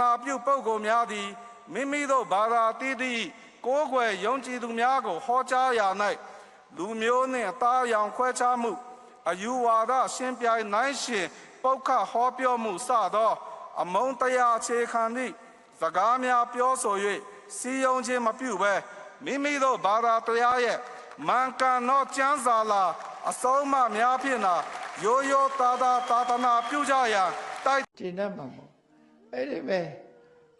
နာပြုပုဂ္ဂိုလ်များသည်မိမိတို့ဘာသာတည်သည့်ကိုးကွယ်ယုံကြည်သူများကို ဟောကြားရာ၌လူမျိုးနှင့်အသားအရောင်ခွဲခြားမှုအယူဝါဒရှင်ပြိုင်နိုင်ရှင်ပုတ်ခဟောပြောမှုစသော အမုန်းတရားအခြေခံသည့်စကားများပြောဆို၍စီယုံခြင်းမပြုဘဲမိမိတို့ဘာသာတရားရဲ့မှန်ကန်သောကျမ်းစာလာအဆုံးအမများဖြင့်သာရိုးရိုးသားသားသာသနာပြုကြရန်တိုက်ကျင့်တတ်မှာမဟုတ် အဲ့ဒီပဲ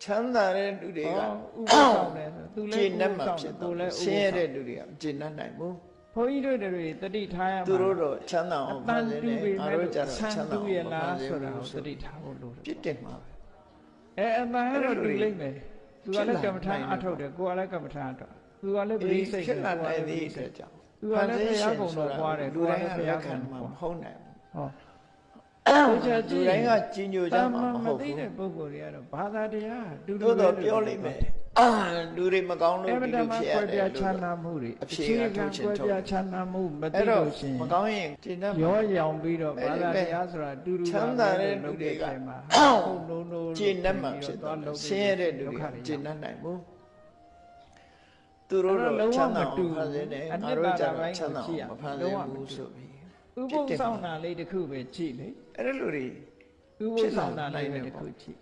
ချမ်းသာတဲ့လူတွေကဟောဥပ္ပဆောင်တယ်ဆိုသူကျလည်းင့်တတ်မှာဥပ္ပဖြစ်ဆောင်တော့သူလည်းဆင်းရဲတဲ့လူတွေကမကျင့်တတ်နိုင်ဘူးဘုန်းကြီးတို့တွေတတိထားရမှာသူတို့တော့ချမ်းသာအအောင်တဖန်န်ဆင်းတူတယ်ပေငါမဲ့တို့ကြတော့ဆန်ချမ်းသာတူအောင်ရမဖလားန်ဆင်းဆိုတာဘူးကိုဆိုတတိထားဖို့လိုတယ်ပြစ်တယ်မှာပဲအဲအတန်ကတော့တူလိမ့်မယ်သူကလည်းဖြစ်ကမ္မလာထာနိုင်တယ်အထုတ်တယ်ကိုကလည်းကမ္မထာအထုတ်သူကလည်းပအေးရိစိတ်ဖြစ်လာကိုကနိုင်လည်းသပရိည့်အစိတတ်က်ကြောင့်သူကလည်းဘုရားကုံတော်ပွားတယ်လူကိုကတိုင်းလည်းကဘုလရားက်ကုံခံမှာတော်မပွားဟုတ်နိုင်ဘူးဟော လူတိုင်းကကြီးညိုကြမှာမဟုတ်သိဘူးတဲ့ပုဂ္ဂိုလ်တွေကတော့ဘာသာတရားတူတူသို့တော့ပြောလိမ့်မယ်အာလူတွေမကောင်းလို့အဲ့ဒီဒါလိုမှဖြစ်ရကွဲတပြားယ်ချမ်းလို့သာမှုတွေအဖြေအခြေကခံထုတ်ချင်ကွဲထုတ်ပြားချမ်းသာမှုမသိအဲ့တော့လို့ရှိရင်မကောင်းရင်ကျင့်တတ်မှာရောရောင်ပြီးတော့အဲ့ဘာဒီသာပဲတရားဆိုတာတူတူချမ်းသာတဲ့လူတွေကဟုတ်လုံးလုံးကျင့်တတ်မှာဖြစ်တော့ဆင်းရဲတဲ့လူတွေကကျင့်တတ်နိုင်ဘူးသူတို့တော့ချမ်းသာအောင်ဖန်ဆင်းတယ်ငါတို့ကြတော့ချမ်းသာအောင်မဖန်ဆင်းဘူးဆိုပြီး ဥပုသ်ဆောင်တာလေးတစ်ခုပဲကြည့်လေအဲ့ဒီလူတွေဥပုသ်ဆောင်တာလေးပဲတစ်ခုကြည့်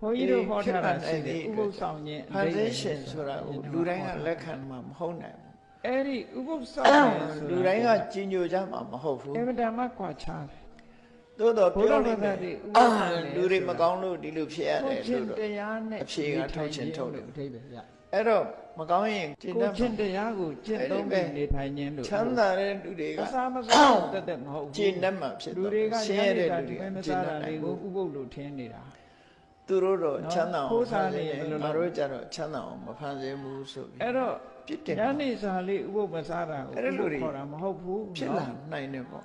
ဘုန်းကြီးတို့ဟောထားတာရှိတယ်ဥပုသ်ဆောင်ခြင်းဖန်ဆင်းရှင်ဆိုတာကိုလူတိုင်းကလက်ခံမှာမဟုတ်နိုင်ဘူးအဲ့ဒီဥပုသ်ဆောင်တယ်ဆိုလူတိုင်းကကြီးညိုကြမှာမဟုတ်ဘူးအမှန်တမ်းကွာခြားတယ်သို့တော့ဘုရားပြောဘာလိမ့်သာမယ်တွေဥပအာဒေနဲ့လူတွေမကောင်းလို့ဒီလိုဖြစ်ရတကိုယ်ချင်းလို့တော့တရားနဲ့အဖြေကထုတ်ချင်ထုတ်တယ် အထိပ္ပယ်ရအဲ့တော့မကောင်းရင်ကျင့်တကိုတ်ချင်းတမှာရာကိုကျင့်သုံးပြီးနေထိုင်ခြင်းလို့ချမ်းသာတဲ့လူတွေကအစာမစားတတ်တတ်မဟုတ်ဘူးကျင့်တတ်မှာဖြစ်လူတော့တွေကဆင်းရဲတဲ့လူလူတွေတွေကမကျင့်စားတတာတ်နိုင်လေးဘူးကိုဥပုပ်လို့ထင်းနေတာသူတို့တော့ချမ်းသာအောင်ခိုးစားဖန်ဆနေင်းရင်တယ်ဘယ်လိုလုပ်ငါတို့ကြတော့ချမ်းသာအောင်မဖန်ဆင်းဘူးဆိုပြီးအဲ့တော့ပြစ်တယ်ညနေစာလေးဥပုပ်မစားတာကိုအဲ့ဒီဥလူပုပ်တွေခေါ်တာမဟုတ်ဘူးဖြစ်လာနော်နိုင်တယ်ပေါ့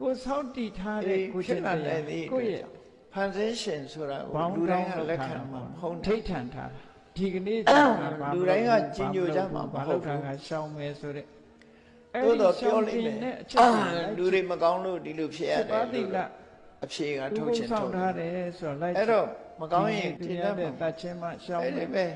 ကိုစောင့်တည်ထားတဲ့အေးကိုဖြစ်ချင်းလာတနိုရာင်သည်ကိုယ့်ရဲ့ဖန်ဆင်းရှင်ဆိုတာဘောကိုင်းလူတိုင်းကတောင်းလက်ခံထားတာမှာမဟုတ်ထိနိုင်တ်ထန်ထားတာ ဒီကနေ့လူတိုင်းကကြီးညိုကြမှာမဟုတ်ဘူးဘာလို့ခံကရှောင်းမယ်ဆိုတဲ့သို့တော့ပြောလိမ့်မယ်အဲ့ဒီရှောင်းခြင်းနဲ့အချက်အာလူတွေမကောင်းလို့ဒီလိုဖြစ်ရစတယ်ပါလို့တိလတော့အဖြေကဥထုတ်ပုပ်ချင်ဆောင်ထုတ်တယ်ထားတယ်ဆိုတော့လိုက်အဲ့တော့မကောင်းရင်ဒီကျင့်ရတတ်တဲ့မှာတတ်ချင်းမှရှောင်းအဲ့မဒီယ်ပဲ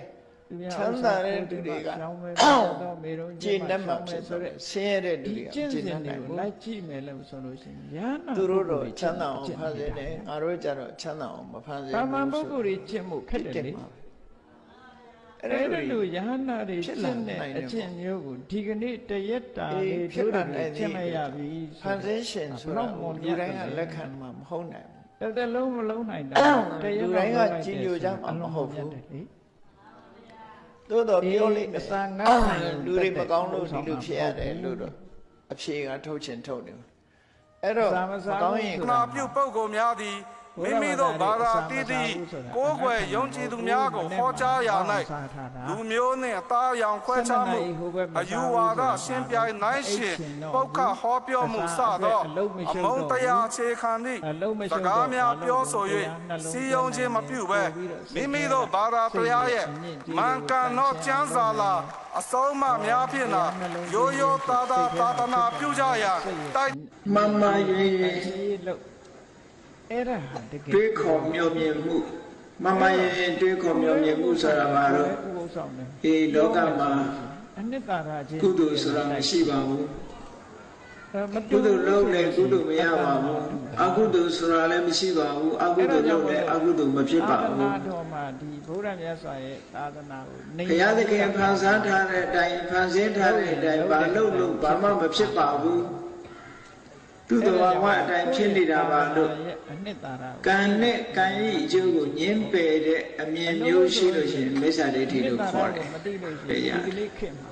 သူများချမ်းသာတဲ့လူတွေကရှောင်းမယ်တော့မေရုံးကျင့်တတ်မှာဖြစ်ဆိုတော့တဲ့ဆင်းရဲတဲ့လူဒီတွေကကျင့်ကျင့်စဉ်တတ်နိုင်တွေကိုဘူးလိုက်ကြည့်မယ်လို့ဆိုလို့ရှိရင်ညာနာသူတို့တော့ချမ်းသာအောင်ဖန်ဆင်းတယ်ငါတို့ကြတော့ချမ်းသာအောင်မဖန်ဆင်းတာမန်ဘူးပုဂ္ဂိုလ်တွေကျင့်မှုခက်တယ်လေ အဲ့အဲ့ဒါဒါလိုလို့ယဟနာတွေဖြစ်ကျလာင့်နိုတဲ့င်တယ်အကျင့်မျိုးကိုဒီကနေ့တရက်တာအေးလေးဖြစ်တို့လာတွေနိုင်ကျင့်လိုက်ရပြီဖန်ဆင်းရှင်ဆိုတာကိုလူတိုင်းကလက်ခံမှာမဟုတ်နိုင်ဘူးတတလုံးမလုံးနိုင်တာတရက်လူတိုင်းကကြီးညိုကြမှာမဟုတ်ဘူးသို့တော့ပြောလိမ့်မယ်အစာငါးအာခံရုံလူတွေမကောင်းလို့တက်ဒီတဲ့လိုဖြစ်ရတယ်လို့တော့အဖြေကထုတ်ချင်ထုတ်တယ်အဲ့တော့စာမမခစားဘူးကောင်းရင်နာပြုပုဂ္ဂိုလ်များသည် မိမိတို့ဘာသာတည်သည့်ကိုးကွယ်ယုံကြည်သူများကိုဟောကြားရာ၌လူမျိုးနှင့်အသားအရောင်ခွဲခြားမှုအယူဝါဒရှင်ပြိုင်နိုင်ရှင်ပုတ်ခဟောပြောမှုစသောအမုန်းတရားအခြေခံသည့်အလုံးမစရှုပ်ကားတော့များပြောဆို၍စီယုံခြင်းမပြုဘဲမိမိတို့ဘာသာတရားရဲ့မှန်ကန်သောကျမ်းစာလာအဆုံးအမများဖြင့်သာရိုးရိုးသားသားသာသနာပြုကြရန်တိုက်မမရွေရွေလို့ အဲ့ဒါဟာတကယ်တွေးခေါ်မျှော်မြင်မှုမမရွေရွေတွေးခေါ်မျှော်မြင်မှုဆိုတာဘာလို့ဥပုသ်ဆောင်တယ်ဒီလောကမှာအနှစ်သာရချင်းကုသိုလ်ဆိုတာမရှိပါဘူးမတူကုသိုလ်လုပ်လည်းကုသိုလ်မရပါဘူးအကုသိုလ်ဆိုတာလည်းမရှိပါဘူးအကုသိုလ်လုပ်လည်းအကုသိုလ်မဖြစ်ပါသာသဘူးနာတော်မှာဒီဘုရားမြတ်စွာရဲ့သာသနာကိုနေဘုရားသခင်ဖန်ဆန်းထားတဲ့အတိုင်းဖန်ဆင်းထားတဲ့အတိုင်းဘာလို့လို့ဘာမှမဖြစ်ပါဘူး သူ့တော်ဝအတိုင်းဖြစ်နေတာပါလို့ရဲ့အနှစ်သာရကိုကံနဲ့ကံဤအကျိုးကိုညင်းပယ်တဲ့အမြင်မျိုးရှိလို့ရှိရင်မိစ္ဆာဒိဋ္ဌိလို့ခေါ်တယ်မသိလို့ရှိရင်ဒီကလေးခင်မှာ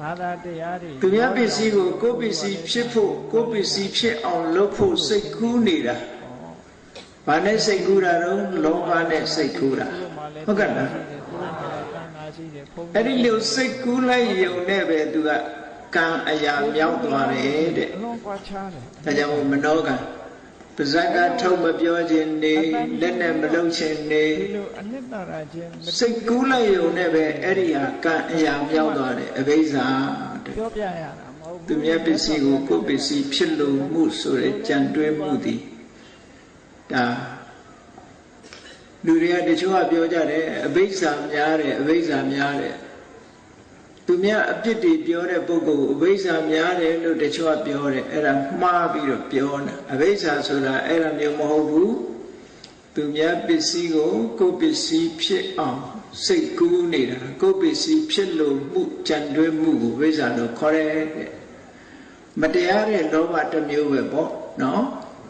ဘာသာတရားတွေသူများပစ္စည်းကိုကိုယ်ပစ္စည်းဖြစ်ဖို့ကိုယ်ပစ္စည်းဖြစ်အောင်လုပ်ဖို့စိတ်ကူးနေတာ။ဘာနဲ့စိတ်ကူးတာတော့လောဘနဲ့စိတ်ကူးတာ။ဟုတ်ကဲ့လားဒီလိုမျိုးတန်ခါရှိတယ်ဖုံး။အဲ့ဒီလိုစိတ်ကူးလိုက်ယုံနဲ့ပဲသူက ကံအရာမြောက်သွားတယ်တဲ့အလုံးကွာခြားတယ်။ဒါကြောင့်မနောကံပါဇက်ကထုတ်မပြောခြင်းနေလက်နဲ့မလုံခြင်းနေဒီလိုအနှစ်သာရချင်းမစိတ်ကူးလိုက်ယုံနဲ့ပဲအဲ့ဒီဟာကံအရာမြောက်သွားတယ်အဘိဇ္ဇာတဲ့ပြောပြရတာမဟုတ်ဘူးသူမြတ်ပစ္စည်းကိုကိုယ်ပစ္စည်းဖြစ်လို့မှုဆိုတဲ့ကြံတွဲမှုသည်ဒါလူတွေကတချို့ကပြောကြတယ်အဘိဓါများတယ်အဘိဓါများတယ် သူများအပြစ်တွေပြောတဲ့ပုဂ္ဂိုလ်ကိုအဘိဓါများတယ်လို့တချို့ကပြောတယ်အဲ့ဒါမှားပြီးတော့ပြောတာအဘိဓါဆိုတာအဲ့ဒါမျိုးမဟုတ်ဘူးသူများပစ္စည်းကိုကိုယ်ပစ္စည်းဖြစ်အောင်စိတ်ကူးနေတာကိုယ်ပစ္စည်းဖြစ်လို့မှုကြံတွဲမှုကိုဝိဇ္ဇာလို့ခေါ်တယ်တဲ့မတရားတဲ့လောဘတစ်မျိုးပဲပေါ့နော်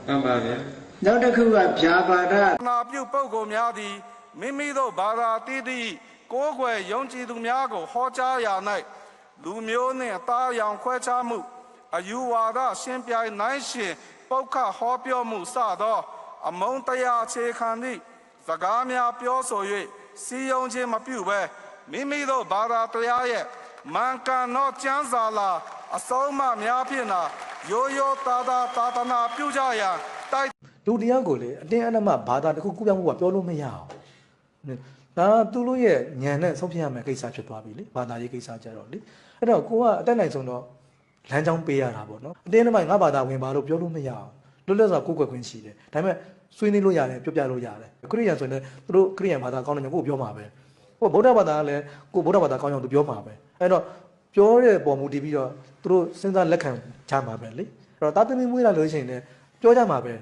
မှန်ပါဗျာနောက်တစ်ခုကဗျာပါဒနာပြုပုဂ္ဂိုလ်များသည်မိမိတို့ဘာသာတည်သည့် ကိုးကွယ်ယုံကြည်သူများကိုဟောကြားရာ၌လူမျိုးနှင့်အသားအရောင်ခွဲခြားမှုအယူဝါဒရှင်းပြိုင်နိုင်ရှင်ပုတ်ခဟောပြောမှုစသော အမုန်းတရားအခြေခံသည့်စကားများပြောဆို၍စီယုံခြင်းမပြုဘဲမိမိတို့ဘာသာတရားရဲ့မန်ကန်သောကျမ်းစာလာအဆုံးအမများဖြင့်သာရိုးရိုးသားသားသာသနာပြုကြရန်တိုက်လူတရားကိုလေအတင်းအဓမ္မဘာသာတစ်ခုကူးပြောင်းဖို့ကပြောလို့မရအောင် ဒါသူတို့ရဲ့ညံနဲ့ဆုံးဖြတ်ရမယ့်ကိစ္စဖြစ်သွားပြီလေဘာသာရေးကိစ္စကြတော့လေအဲ့တော့ကိုကအတက်နိုင်ဆုံးတော့လမ်းကြောင်းပေးရတာပေါ့နော်အတင်းအဓမ္မငါဘာသာဝင်ပါလို့ပြောလို့မရအောင်လွတ်လပ်စွာကိုယ်ကွယ်ခွင့်ရှိတယ်ဒါပေမဲ့ဆွေးနွေးလို့ရတယ်ပြောပြလို့ရတယ်ခရိယန်ဆိုရင်လည်းသူတို့ခရိယန်ဘာသာကောင်းတယ်ညကိုပြောမှာပဲကိုဗုဒ္ဓဘာသာကလည်းကိုဗုဒ္ဓဘာသာကောင်းအောင်သူပြောမှာပဲအဲ့တော့ပြောတဲ့ပုံမူတည်ပြီးတော့သူတို့စဉ်းစားလက်ခံကြမှာပဲလေအဲ့တော့တာသမီမွေးလာလို့ရှိရင်လည်းပြောကြမှာပဲ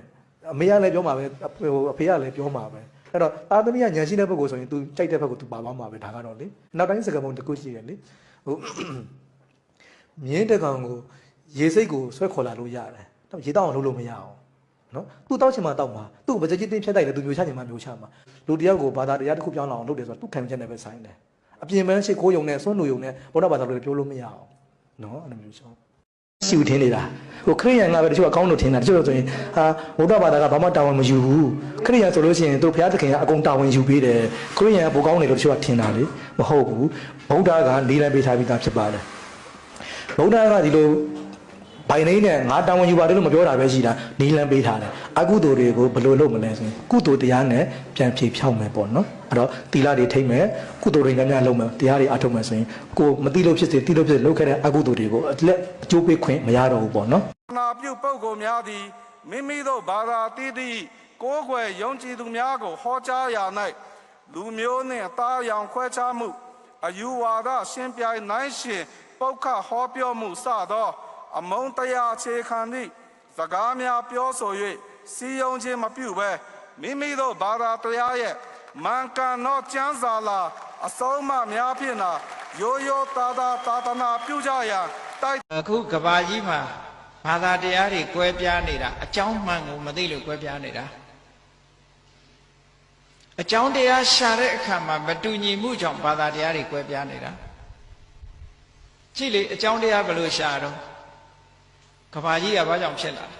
အမေကလည်းပြောမှာပဲဟိုအဖေကလည်းပြောမှာပဲ အဲ့တော့အာသမီးကညံရှိတဲ့ဘက်ကိုဆိုရင် तू ကြိုက်တဲ့ဘက်ကို तू ပါသွားမှာပဲဒါကတော့လေနောက်တိုင်းစကားပုံတစ်ခုရှိတယ်လေဟိုမြင်းတစ်ကောင်ကိုရေစိတ်ကိုဆွဲခေါ်လာလို့ရတယ်တော့ရေတောက်အောင်လုပ်လို့မရအောင်နော်သူတောက်ချင်မှတောက်မှာသူ့ကိုဗကြကြီးတင်းဖြတ်တိုက်တယ်သူမျိုးချချင်မှမျိုးချမှာလူတယောက်ကိုဘာသာတရားတစ်ခုပြောင်းလာအောင်လုပ်တယ်ဆိုတော့သူ့ခံချက်နဲ့ပဲဆိုင်တယ်အပြင်ပန်းရှိခိုးယုံနဲ့စွန့်လူယုံနဲ့ဘုရားဘာသာလို့ပြောလို့မရအောင်နော်အဲ့လိုမျိုးဆို ရှိဦးထင်းနေတာဟိုခရိယန်ကပဲတချို့အကောင်းလို့ထင်တာတချို့ဆိုရင်ဟာဗုဒ္ဓဘာသာကဘာမှတာဝန်မယူဘူးခရိယန်ဆိုလို့ရှိရင်သူဘုရားသခင်ကအကုန်တာဝန်ယူပေးတယ်ခရိယန်ကပိုကောင်းတယ်လို့တချို့ကထင်တာလေမဟုတ်ဘူးဗုဒ္ဓကလေးလံပေးထားပြီးသားဖြစ်ပါတယ်ဗုဒ္ဓကဒီလို ဘိုင်နေနဲ့ငါတာဝန်ယူပါတယ်လို့မပြောတာပဲရှိတာနီလံပေးထားတယ်အကုသိုလ်တွေကိုဘယ်လိုလုပ်မလဲဆိုရင်ကုသိုလ်တရားနဲ့ပြန်ဖြေဖြောက်မယ်ပေါ့နော်အဲ့တော့သီလတွေထိမ့်မယ်ကုသိုလ်တွေများများလုပ်မယ်တရားတွေအထုတ်မယ်ဆိုရင်ကိုမသိလို့ဖြစ်စေသိလို့ဖြစ်စေလုပ်ခဲ့တဲ့အကုသိုလ်တွေကိုအလက်အကျိုးပေးခွင့်မရတော့ဘူးပေါ့နော်နာပြုပုဂ္ဂိုလ်များသည်မိမိတို့ဘာသာတည်သည့်ကိုးကွယ်ယုံကြည်သူများကိုဟောကြားရာ၌လူမျိုးနှင့်အသားအရောင်ခွဲခြားမှုအယူဝါဒရှင်းပြိုင်နိုင်ရှင်ပုတ်ခဟောပြောမှုစသော အမုန်းတရားအခြေခံသည့်စကားများပြောဆို၍စီယုံခြင်းမပြုဘဲမိမိတို့ဘာသာတရားရဲ့မန်ကန်သောကျမ်းစာလာအဆုံးအမများဖြင့်သာရိုးရိုးသားသားသာသနာပြုကြရန်တိုက်အခုကဘာကြီးမှာဘာသာတရားတွေကွဲပြားနေတာအကြောင်းမှန်ကိုမသိလို့ကွဲပြားနေတာအကြောင်းတရားရှာတဲ့အခါမှာမတူညီမှုကြောင့်ဘာသာတရားတွေကွဲပြားနေတာကြည့်လေအကြောင်းတရားဘယ်လိုရှာတော့ ကဘာကြီးကဘာကြောင့်ဖြစ်လာလဲ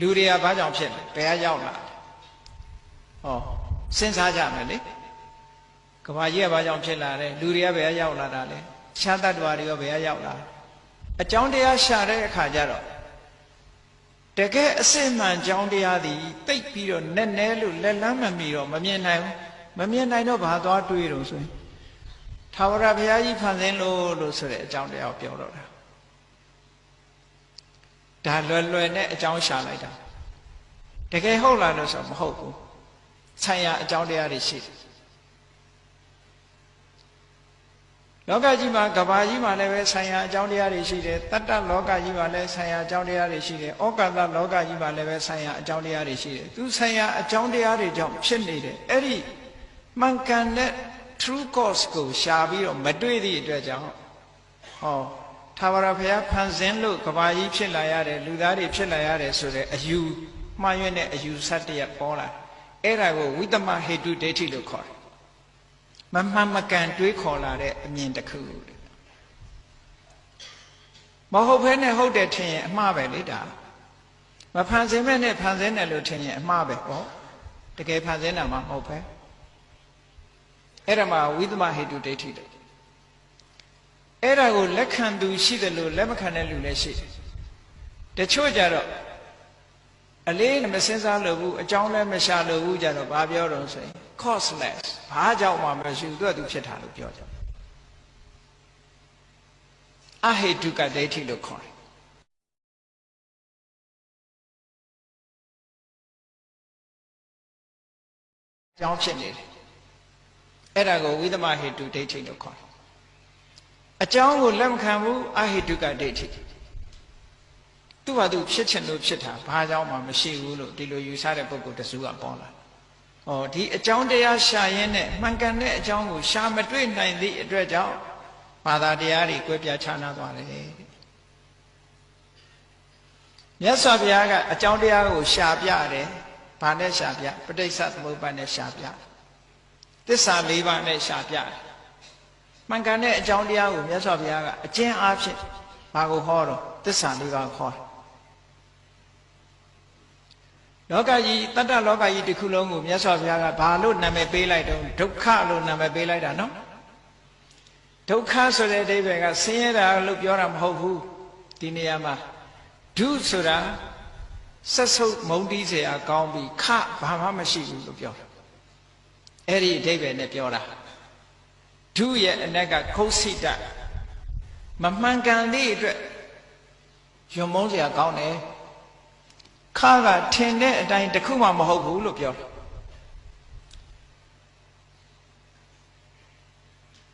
လူတွေကဘာကြောင့်ဖြစ်လဲဘယ်ကရောက်လာလဲဟောစဉ်းစားကြမယ်လေကဘာကြီးကဘာကြောင့်ဖြစ်လာလဲလူတွေကဘယ်ကရောက်လာတာလဲခြားတတ္တဝါတွေရောဘယ်ကရောက်လာလဲအကြောင်းတရားရှာတဲ့အခါကျတော့တကယ်အစစ်မှန်အကြောင်းတရားသည်တိတ်ပြီးတော့နက်နဲလို့လက်လန်းမမီတော့မမြင်နိုင်ဘူးမမြင်နိုင်တော့ဘာသွားတွေးတော့ဆိုရင်သာဝရဘုရားကြီးဖန်ဆင်းလို့လို့ဆိုတဲ့အကြောင်းတရားကိုပြောတော့တာ ဒါလွယ်လွယ်နဲ့အကြောင်းရှာလိုက်တာတကယ်ဟုတ်လားလို့ဆိုတော့မဟုတ်ဘူးဆံရအကြောင်းတရားတွေရှိတယ်လောကကြီးမှာကဘာကြီးမှာလည်းပဲဆံရအကြောင်းတရားတွေရှိတယ်တတ္တလောကကြီးမှာလည်းဆံရအကြောင်းတရားတွေရှိတယ်ဩကာသလောကကြီးမှာလည်းပဲဆံရအကြောင်းတရားတွေရှိတယ်သူဆံရအကြောင်းတရားတွေကြောင့်ဖြစ်နေတယ်အဲ့ဒီမှန်ကန်တဲ့ true cause ကိုရှာပြီးတော့မတွေ့သည့်အတွက်ကြောင့်ဟော သာဝရဘုရားဖန်ဆင်းလို့ကဘာကြီးဖြစ်လာရတယ်လူသားတွေဖြစ်လာရတယ်ဆိုတဲ့အယူမှားယွင်းတဲ့အယူဆတရပေါ်လာအဲ့ဒါကိုဝိသမဟေတုဒိဋ္ဌိလို့ခေါ်တယ်မမှန်မကန်တွေးခေါ်လာတဲ့အမြင်တစ်ခုတဲ့မဟုတ်ဘဲနဲ့ဟုတ်တယ်ထင်ရင်အမှားပဲလေဒါမဖန်ဆင်းမဲ့နဲ့ဖန်ဆင်းတယ်လို့ထင်ရင်အမှားပဲပေါ့တကယ်ဖန်ဆင်းတာမှမဟုတ်ပဲအဲ့ဒါမှဝိသမဟေတုဒိဋ္ဌိတဲ့ အဲ့ဒါကိုလက်ခံသူရှိတယ်လို့လက်မခံတဲ့လူလည်းရှိတယ်တချို့ကြတော့အလေးနဲ့မစင်စားလို့ဘူးအကြောင်းလည်းမရှာလို့ဘူးကြတော့ဘာပြောတော့ဆိုရင် causeless ဘာကြောင့်မှမရှိဘူးသူကသူဖြစ်တာလို့ပြောကြတယ်အဟေတုကဒိဋ္ဌိလို့ခေါ်တယ်ကြောင်းဖြစ်နေတယ်အဲ့ဒါကိုဝိသမဟေတုဒိဋ္ဌိလို့ခေါ်တယ် အကြောင်းကိုလက်မခံဘူးအဟိတုကဒိဋ္ဌိသူ့ဘာသူဖြစ်ချင်လို့ဖြစ်တာဘာကြောင့်မှမရှိဘူးလို့ဒီလိုယူဆတဲ့ပုဂ္ဂိုလ်တစုကပေါ်လာ။ဩဒီအကြောင်းတရားရှာရင်းနဲ့မှန်ကန်တဲ့အကြောင်းကိုရှာမတွေ့နိုင်သည့်အတွက်ကြောင့်ဘာသာတရားတွေကွဲပြားခြားနားသွားတယ်တဲ့။မြတ်စွာဘုရားကအကြောင်းတရားကိုရှာပြတယ်။ဘာနဲ့ရှာပြပဋိစ္စသမုပ္ပါဒ်နဲ့ရှာပြ။သစ္စာ၄ပါးနဲ့ရှာပြတယ်။ မှန်ကန်တဲ့အကြောင်းတရားကိုမြတ်စွာဘုရားကအကျဉ်းအားဖြင့်ဘာကိုဟောတော့သစ္စာ၄ပါးခေါ်တယ်။လောကကြီးတတ္တလောကကြီးတစ်ခုလုံးကိုမြတ်စွာဘုရားကဘာလို့နာမည်ပေးလိုက်တော့ဒုက္ခလို့နာမည်ပေးလိုက်တာနော်ဒုက္ခဆိုတဲ့အဓိပ္ပာယ်ကဆင်းရဲတာလို့ပြောတာမဟုတ်ဘူးဒီနေရာမှာဒုဆိုတာဆက်ဆုပ်မုံတီးเสียကောင်းပြီးခဘာမှမရှိဘူးလို့ပြောအဲ့ဒီအဓိပ္ပာယ်နဲ့ပြောတာ ဒုရဲ့အနက်ကခုတ်စိတမမှန်ကန်သည့်အတွက်ယုံမုန်းစရာကောင်းတယ်ခါကထင်တဲ့အတိုင်းတစ်ခုမှမဟုတ်ဘူးလို့ပြော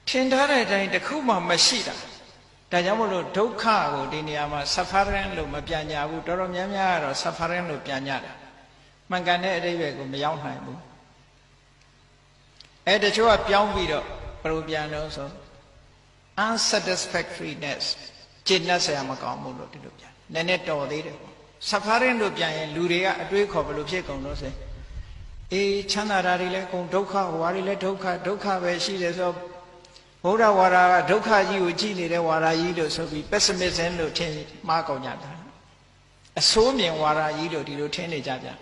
ထင်ထားတဲ့အတိုင်းတစ်ခုမှမရှိတာဒါကြောင့်မလို့ဒုက္ခကိုဒီနေရာမှာ suffering လို့မပြန်ညာဘူးတော်တော်များများကတော့ suffering လို့ပြန်ညာတယ်မှန်ကန်တဲ့အတိတ်ကိုမရောက်နိုင်ဘူးအဲတချို့ကပြောင်းပြီးတော့ ဘယ်လိုပြန်လို့ဆို unsatisfactoriness ကျင့်တတ်ဆရာမကောင်းဘူးလို့ဒီလိုပြန်နည်းနည်းတော်သေးတယ်ပေါ့ suffering လို့ပြန်ရင်လူတွေကအတွေးခေါ်ဘယ်လိုဖြစ်ကုန်လို့ဆိုအေးချမ်းသာတာတွေလည်းအကုန်ဒုက္ခဟိုဟာတွေလည်းဒုက္ခဒုက္ခပဲရှိတယ်ဆိုဘုရားဝါဒကဒုက္ခကြီးကိုကြည်နေတဲ့ဝါဒကြီးလို့ဆိုပြီး pessimism လို့ထင်မှားကုန်ကြတာအဆိုးမြင်ဝါဒကြီးလို့ဒီလိုထင်နေကြပြန်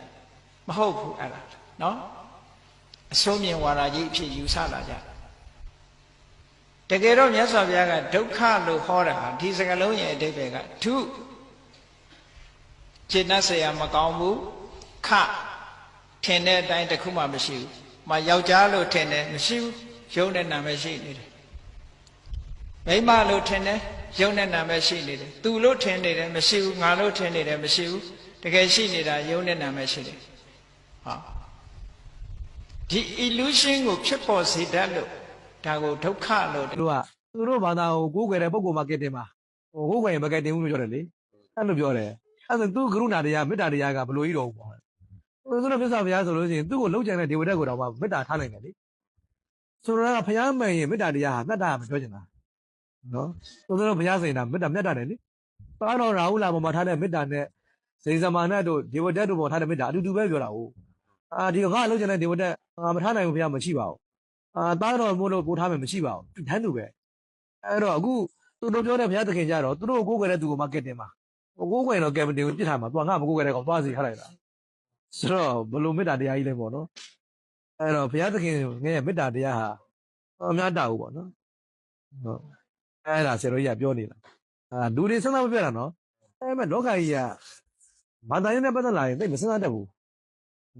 မဟုတ်ဘူးအဲ့ဒါနော်အဆိုးမြင်ဝါဒကြီးအဖြစ်ယူဆလာကြတ ကယ်တော့မြတ်စွာဘုရားကဒုက္ခလို့ဟောတာဟာဒီစကားလုံးရဲ့အဓိပ္ပာယ်ကထုခြေနှက်ဆရာမကောင်းဘူးခထင်တဲ့အတိုင်းတစ်ခုမှမရှိဘူး။မယောက်ျားလို့ထင်တယ်မရှိဘူး။ရုံနဲ့နာမည်ရှိနေတယ်။မိန်းမလို့ထင်တယ်ရုံနဲ့နာမည်ရှိနေတယ်။သူလို့ထင်နေတယ်မရှိဘူး။ငါလို့ထင်နေတယ်မရှိဘူး။တကယ်ရှိနေတာရုံနဲ့နာမည်ရှိတယ်။ဟာဒီ illusion ကိုဖြစ်ပေါ်စေတတ်လို့ ဒါကိုဒုက္ခလို့သူတို့ကသူတို့ဘာသာကိုကိုးကွယ်တဲ့ပုံကောမားကက်တင်မှာဟိုကိုးကွယ်ရင်မကက်တင်ဘူးလို့ပြောတယ်လေအဲ့လိုပြောတယ်အဲ့ဒါသူကရုဏာတရားမေတ္တာတရားကဘလို့ကြီးတော့ပေါ့ဟိုသူတို့ပြစ္ဆာဘုရားဆိုလို့ရှိရင်သူ့ကိုလှုပ်ကြံတဲ့ဒေဝတက်ကိုတော့မေတ္တာထားနိုင်တယ်လေဆိုတော့ကဘုရားမှန်ရင်မေတ္တာတရားဟာမေတ္တာမပြောချင်တာနော်သူတို့ဘုရားစိန်တာမေတ္တာမြတ်တာတယ်လေပါတော်ရာဟုလာပေါ်မှာထားတဲ့မေတ္တာနဲ့ဇိန်ဇမာနတ်တို့ဒေဝတက်တို့ပေါ်ထားတဲ့မေတ္တာအတူတူပဲပြောတာဟုတ်အာဒီကငါလှုပ်ကြံတဲ့ဒေဝတက်အာမထားနိုင်ဘူးဘုရားမရှိပါဘူး အာသားတော်မို့လို့ပို့ထားမယ်မရှိပါဘူးတန်းသူပဲအဲ့တော့အခုသူတို့ပြောတဲ့ဘုရားသခင်ကြတော့သူတို့ကိုကိုးကွယ်တဲ့သူကိုမကက်တင်ပါကိုးကွယ်တော့ကယ်မတင်ကိုပြစ်ထားမှာသူကငါမကိုးကွယ်တဲ့ကောင်သွားစီထားလိုက်တာဆိုတော့ဘလို့မေတ္တာတရားကြီးလဲပေါ့နော်အဲ့တော့ဘုရားသခင်ငယ်မေတ္တာတရားဟာအများတာဘူးပေါ့နော်ဟုတ်အဲ့ဒါဆရာတော်ကြီးကပြောနေတာအာလူတွေစဉ်းစားမပြတ်တာနော်အဲ့မဲ့လောကကြီးကဘာသာရေးနဲ့ပတ်သက်လာရင်သိမစဉ်းစားတတ်ဘူး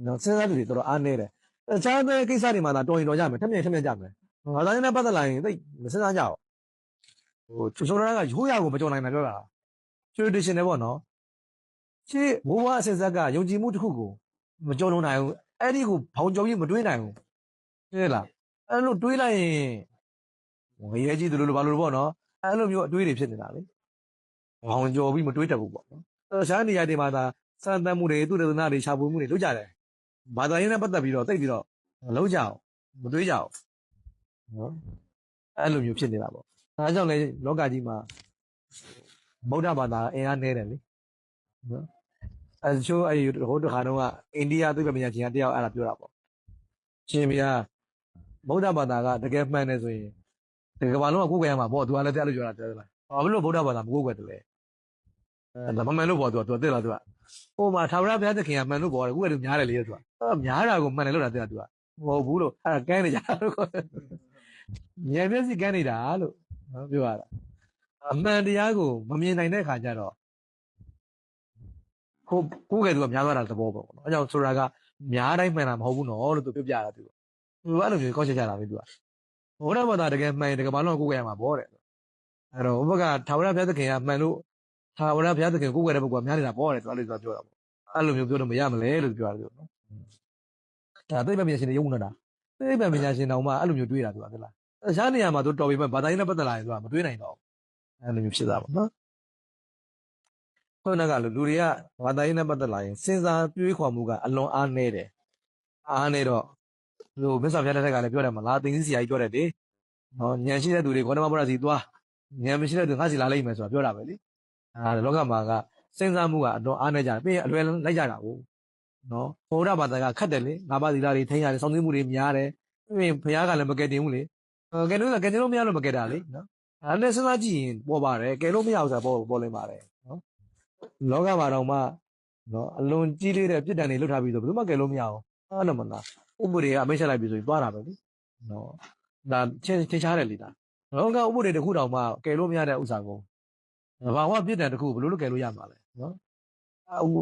နော်စဉ်းစားသူတွေတော်တော်အားနေတယ် တခြားတဲ့ကိစ္စတွေမှာသာတော်ရင်တော်ကြမယ်ထက်မြက်ထက်မြက်ကြမယ်ဘာသာရေးနဲ့ပတ်သက်လာရင်သိမစဉ်းစားကြဘူးဟိုချိုချိုရာကရိုးရာကိုမကြော်နိုင်တာပြောတာ tradition နဲ့ပေါ့နော်ရှေ့ဘိုးဘွားအဆက်ဆက်ကယုံကြည်မှုတစ်ခုကိုမကြော်လွန်နိုင်ဘူးအဲ့ဒီကိုဘောင်ကြော်ပြီးမတွေးနိုင်ဘူးသိလားအဲ့လိုတွေးလိုက်ရင်ငရဲကြီးတို့လိုဘာလို့ပေါ့နော်အဲ့လိုမျိုးအတွေးတွေဖြစ်နေတာလေဘောင်ကြော်ပြီးမတွေးတတ်ဘူးပေါ့နော်အဲ့ရှားနေရာတွေမှာသာစံတမ်းမှုတွေသူတသနာတွေရှာဖွေမှုတွေလုပ်ကြတယ် ဘာသာရေးနဲ့ပတ်သက်ပြီးတော့တိတ်ပြီးတော့မလုပ်ကြအောင်မတွေးကြအောင်နော်အဲ့လိုမျိုးဖြစ်နေတာပေါ့အဲဒါကြောင့်လေလောကကြီးမှာဗုဒ္ဓဘာသာအင်အားနည်းတယ်လေနော်အဲချိုးအဲဟိုတခါတော့ကအိန္ဒိယသိပ္ပံပညာရှင်ကတယောက်အဲ့ဒါပြောတာပေါ့ရှင်ဗျာဗုဒ္ဓဘာသာကတကယ်မှန်တယ်ဆိုရင်ဒီကမ္ဘာလုံးကကိုယ်ကွယ်ရမှာပေါ့သူကလည်းတရားလို့ပြောတာပြောတယ်လားဘာဖြစ်လို့ဗုဒ္ဓဘာသာမကိုယ်ကွယ်တယ်လဲအဲဒါမမှန်လို့ပေါ့သူကသူကသိလားသူက ဟိုမှာသာဝရဘုရားသခင်ကမှန်လို့ပေါ့တယ်ကိုယ်ကလူများတယ်လေသူကအဲများတာကိုမှန်တယ်လို့တာသိတာသူကမဟုတ်ဘူးလို့အဲ့ဒါကန်းနေကြတာလို့ဉာဏ်မျက်စိကန်းနေတာလို့နော်ပြောရတာအမှန်တရားကိုမမြင်နိုင်တဲ့ခါကျတော့ကိုကိုယ်ကယ်သူကများသွားတာသဘောပေါ့နော်အဲကြောင့်ဆိုတာကများတိုင်းမှန်တာမဟုတ်ဘူးနော်လို့သူပြောပြတာသူကသူအဲ့လိုမျိုးကောက်ချက်ကြတာပဲသူကဘုရားဘာသာတကယ်မှန်ရင်တကယ်ဘာလို့ကိုယ်ကယ်ရမှာပေါ့တဲ့အဲ့တော့ဘုရားကသာဝရဘုရားသခင်ကမှန်လို့ သာဝရဘုရားသခင်ကိုယ်ကယ်တဲ့ပုဂ္ဂိုလ်ကများနေတာပေါ့တဲ့သူအဲ့လိုပြောတာပေါ့အဲ့လိုမျိုးပြောလို့မရမလဲလို့ပြောတာသူနော်ဒါသိပ္ပံပညာရှင်တွေယုံနေတာသိပ္ပံပညာရှင်တောင်မှအဲ့လိုမျိုးတွေးတာသူကဟုတ်လားရှားနေရာမှာသူတော်ပြီမဲ့ဘာသာရေးနဲ့ပတ်သက်လာရင်သူကမတွေးနိုင်တော့ဘူးအဲ့လိုမျိုးဖြစ်တာပေါ့နော်ခုနကလူတွေကဘာသာရေးနဲ့ပတ်သက်လာရင်စဉ်းစားတွေးခေါ်မှုကအလွန်အားနည်းတယ်အားနည်းတော့ဟိုမစ္ဆာဖျားတဲ့ကလည်းပြောတယ်မလားတင်စီဆရာကြီးပြောတယ်လေနော်ညံရှိတဲ့သူတွေကောဓမဘုရားစီသွားညံမရှိတဲ့သူငါစီလာလိမ့်မယ်ဆိုတာပြောတာပဲလေ အာလောကမှာကစဉ်းစားမှုကအလွန်အားနည်းကြတယ်ပြီးရင်အလွယ်လိုက်ကြတာကိုနော်ဘုရားဘာသာကခတ်တယ်လေငါးပါးသီလတွေထိန်းရတယ်စောင့်သိမှုတွေများတယ်ပြီးရင်ဘုရားကလည်းမကယ်တင်ဘူးလေအဲကယ်လို့ကယ်တင်လို့မရလို့မကယ်တာလေနော်အဲ့ဒါနဲ့စဉ်းစားကြည့်ရင်ပေါ်ပါတယ်ကယ်လို့မရဘူးဆိုတာပေါ်ပေါ်လိမ့်ပါတယ်နော်လောကမှာတော့မှနော်အလွန်ကြီးလေးတဲ့ပြစ်ဒဏ်တွေလွတ်ထားပြီးဆိုဘယ်သူမှကယ်လို့မရဘူးအားလည်းမလားဥပ္ပဒေကအမိန့်ချက်လိုက်ပြီးဆိုရင်သွားတာပဲလေနော်ဒါချင်းချင်းချားတယ်လေဒါလောကဥပ္ပဒေတစ်ခုတောင်မှကယ်လို့မရတဲ့ဥစ္စာကို ဘာဝပြစ်ဒဏ်တစ်ခုဘယ်လိုလုပ်ကယ်လို့ရမှာလဲနော်အခု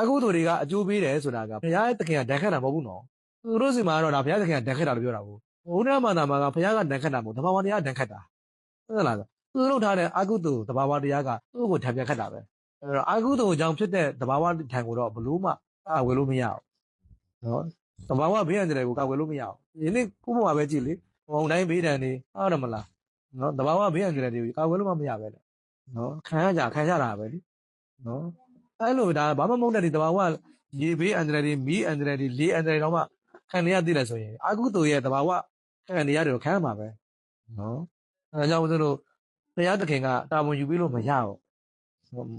အခုတို့တွေကအကျိုးပေးတယ်ဆိုတာကဘုရားရဲ့တခင်ကဒဏ်ခတ်တာမဟုတ်ဘူးနော်သူတို့စီမှာကတော့ဒါဘုရားတခင်ကဒဏ်ခတ်တာလို့ပြောတာကိုဘုရားမာနာမှာကဘုရားကဒဏ်ခတ်တာမဟုတ်တဘာဝတရားဒဏ်ခတ်တာဟုတ်လားသူတို့ထားတဲ့အကုသိုလ်တဘာဝတရားကသူ့ကိုထပ်ပြခတ်တာပဲအဲ့တော့အကုသိုလ်ကြောင့်ဖြစ်တဲ့တဘာဝထံကိုတော့ဘလို့မှအဝယ်လို့မရဘူးနော်တဘာဝဘေးရန်တွေကိုကဝယ်လို့မရဘူးဒီနေ့ခုဘဝပဲကြည့်လေဟိုတိုင်းဘေးဒဏ်တွေအားရမလားနော်တဘာဝဘေးရန်တွေကိုကဝယ်လို့မရပဲလေ နော်ခံရကြခံရတာပဲလေနော်အဲ့လိုဒါဘာမှမဟုတ်တဲ့ဒီတဘာဝရေဘေးအန္တရာယ်တွေမီးအန္တရာယ်တွေလေအန္တရာယ်တော့မှခံရသိတယ်ဆိုရင်အကုသိုလ်ရဲ့တဘာဝခံရရတယ်ခံရမှာပဲနော်အဲဒါကြောင့်ဦးဇင်းတို့ဘုရားသခင်ကတာဝန်ယူပြီးလို့မရဘူး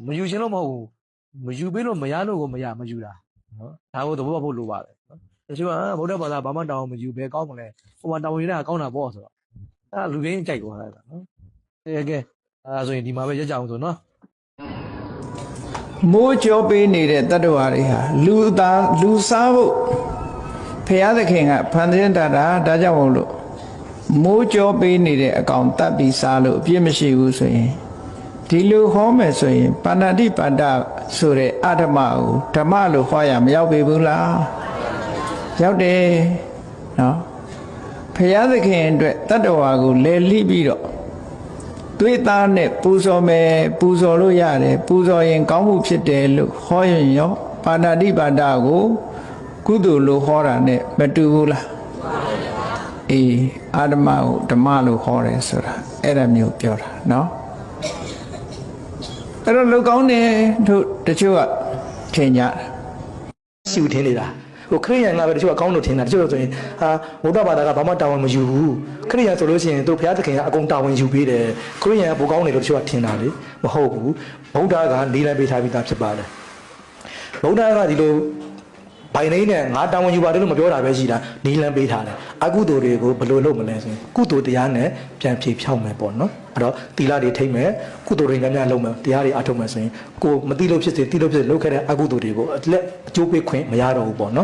မယူရှင်လို့မဟုတ်ဘူးမယူပြီးလို့မရလို့ကိုမရမယူတာနော်ဒါကိုသဘောပေါက်ဖို့လိုပါတယ်နော်တချို့ကဗုဒ္ဓဘာသာဘာမှတာဝန်မယူဘဲကောင်းမလဲဟိုမှာတာဝန်ယူတာကောင်းတာပေါ့ဆိုတော့အဲလူရင်းကြိုက်သွားတာနော်အဲကဲ အဲဒါဆိုရင်ဒီမှာပဲရက်ကြအောင်ဆိုနော်မိုးကြောပေးနေတဲ့တတ္တဝါတွေဟာလူသားလူစားဖို့ဖရာသခင်ကဖန်ဆင်းတတ်တာဒါကြောင့်မို့လို့မိုးကြောပေးနေတဲ့အကောင်တတ်ပြီးစားလို့အပြစ်မရှိဘူးဆိုရင်ဒီလိုဟောမယ်ဆိုရင်ပါဏာတိပါဒဆိုတဲ့အဓမ္မကိုဓမ္မလို့ဟောရမရောက်ပြီဘူးလားရောက်တယ်နော်ဖရာသခင်အတွက်တတ္တဝါကိုလဲလိပြီးတော့ သွေးသားနဲ့ပူဇော်မယ်ပူဇော်လို့ရတယ်ပူဇော်ရင်ကောင်းမှုဖြစ်တယ်လို့ဟောရင်ရောပါဏာတိပါဒကိုကုသိုလ်လို့ဟောတာနဲ့မတူဘူးလားအေးအာဓမ္မကိုဓမ္မလို့ဟောတယ်ဆိုတာအဲ့ဒါမျိုးပြောတာเนาะအဲ့တော့လူကောင်းတယ်တို့တချို့ကထင်ကြတယ် ရှိဦးထင်းနေတာ ဟိုခရိယန်ကပဲတချို့အကောင်းလို့ထင်တာတချို့ဆိုရင်ဟာဗုဒ္ဓဘာသာကဘာမှတာဝန်မယူဘူးခရိယန်ဆိုလို့ရှိရင်သူဘုရားသခင်ကအကုန်တာဝန်ယူပေးတယ်ခရိယန်ကပိုကောင်းတယ်လို့တချို့ကထင်တာလေမဟုတ်ဘူးဗုဒ္ဓကလေးလိုက်ပေးထားပြီးသားဖြစ်ပါတယ်ဗုဒ္ဓကဒီလိုဘိုင်နေနဲ့ငါတာဝန်ယူပါတယ်လို့မပြောတာပဲရှိတာနီလန်ပေးထားတယ်အကုသိုလ်တွေကိုဘယ်လိုလုပ်မလဲဆိုရင်ကုသိုလ်တရားနဲ့ပြန်ဖြေဖြောက်မယ်ပေါ့နော်အဲ့တော့သီလတွေထိမ့်မယ်ကုသိုလ်တွေများများလုပ်မယ်တရားတွေအထုတ်မယ်ဆိုရင်ကိုမသိလို့ဖြစ်စေသိလို့ဖြစ်စေလုပ်ခဲ့တဲ့အကုသိုလ်တွေကိုအလက်အကျိုးပေးခွင့်မရတော့ဘူးပေါ့နော်